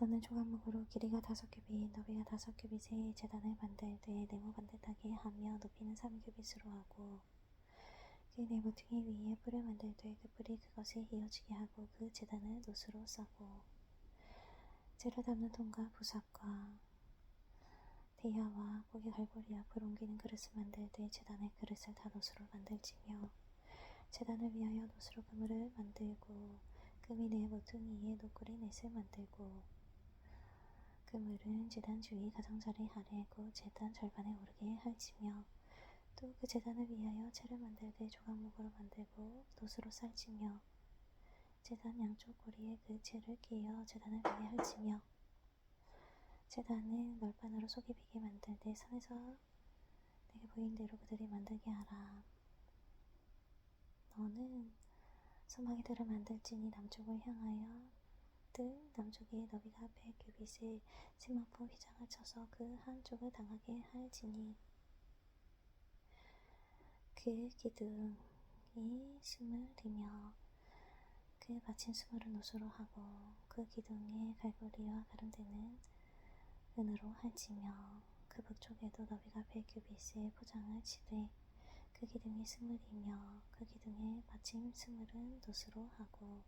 너는 조각목으로 길이가 다섯 규빗, 너비가 다섯 규빗의 재단을 만들되 네모 반듯하게 하며 높이는 삼 규빗으로 하고 그 네모퉁이 위에 뿔을 만들되 그 뿔이 그것에 이어지게 하고 그 재단을 노스로 싸고 재료 담는 통과 부삭과 대야와 고기 갈고리 앞을 옮기는 그릇을 만들되 재단의 그릇을 다 노스로 만들지며 재단을 위하여 노스로 그물을 만들고 금이 네 모퉁이에 노꾸리 넷을 만들고 그물은 재단 주위 가장자리 아래고 재단 절반에 오르게 할지며 또 그 재단을 위하여 채를 만들되 조각목으로 만들고 노스로 쌀지며 재단 양쪽 고리에 그 채를 끼어 재단을 위에 할지며 재단은 널판으로 속이 비게 만들되 산에서 내게 보인 대로 그들이 만들게 하라. 너는 소망이들을 만들지니 남쪽을 향하여 뜰 남쪽의 너비가 백 규빗의 세마포 휘장을 쳐서 그 한쪽을 당하게 할지니. 그 기둥이 스물이며 그 받침 스물은 노수로 하고 그 기둥의 갈고리와 가름대는 은으로 할지며 그 북쪽에도 너비가 백 규빗의 포장을 치되 그 기둥이 스물이며 그 기둥의 받침 스물은 노수로 하고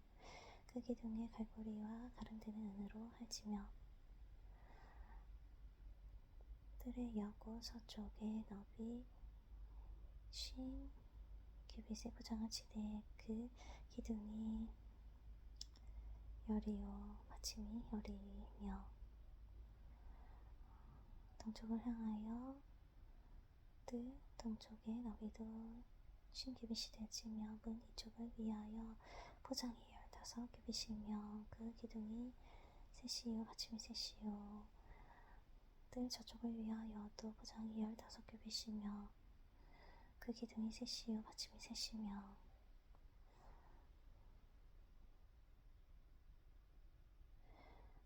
그 기둥의 갈고리와 가름대는 은으로 할지며 뜰의 여고 서쪽에 너비 쉰 규빗의 치되 그 기둥이 열이요. 받침이 열이며 동쪽을 향하여 뜰 동쪽에 너비도 쉰 규빗이 될지며 문 이쪽을 위하여 포장이 열 다섯 규빗이며 그 기둥이 셋이요 받침이 셋이요. 뜰 저쪽을 위하여 또 포장이 열다섯 규빗이며 그 기둥이 셋이요 받침이 셋이며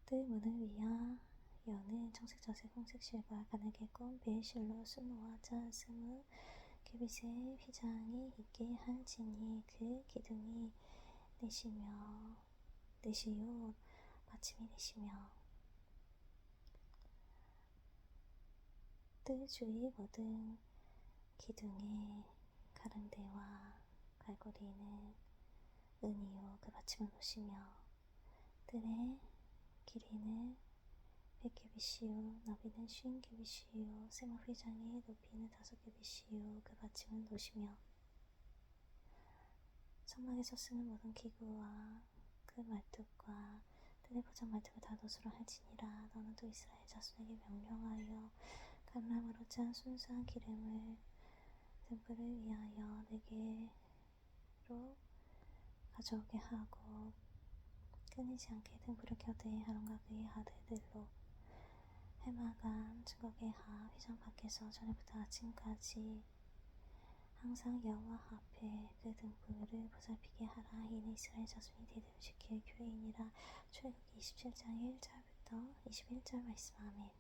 뜰 문을 위하 여는 청색 저색 홍색 실과 가늘게 꼰 베일실로 수노와 짠 스무 규빗의 휘장이 있게 할지니 그 기둥이 넷이며 넷이요 받침이 넷이며 뜰 주위 모든 기둥의 가른대와 갈고리는 은이요. 그 받침을 놓으시며 뜰의 길이는 백 규빗이요 너비는 쉰 규빗이요 세모 휘장의 높이는 다섯 규빗이요 그 받침을 놓으시며 성막에서 쓰는 모든 기구와 그 말뚝과 뜰의 포장 말뚝을 다 노수로 할지니라. 너는 또 이스라엘 자손에게 명령하여 감람으로 짠 순수한 기름을 등불을 위하여 내게로 가져오게 하고 끊이지 않게 등불을 켜되 아론과 그의 아들들로 해마감 증거계 하. 휘장 밖에서 저녁부터 아침까지 항상 여호와 앞에 그 등불을 보살피게 하라. 이는 이스라엘 자손이 대대로 지킬 규례이니라. 출애굽기 27장 1절부터 21절 말씀. 아멘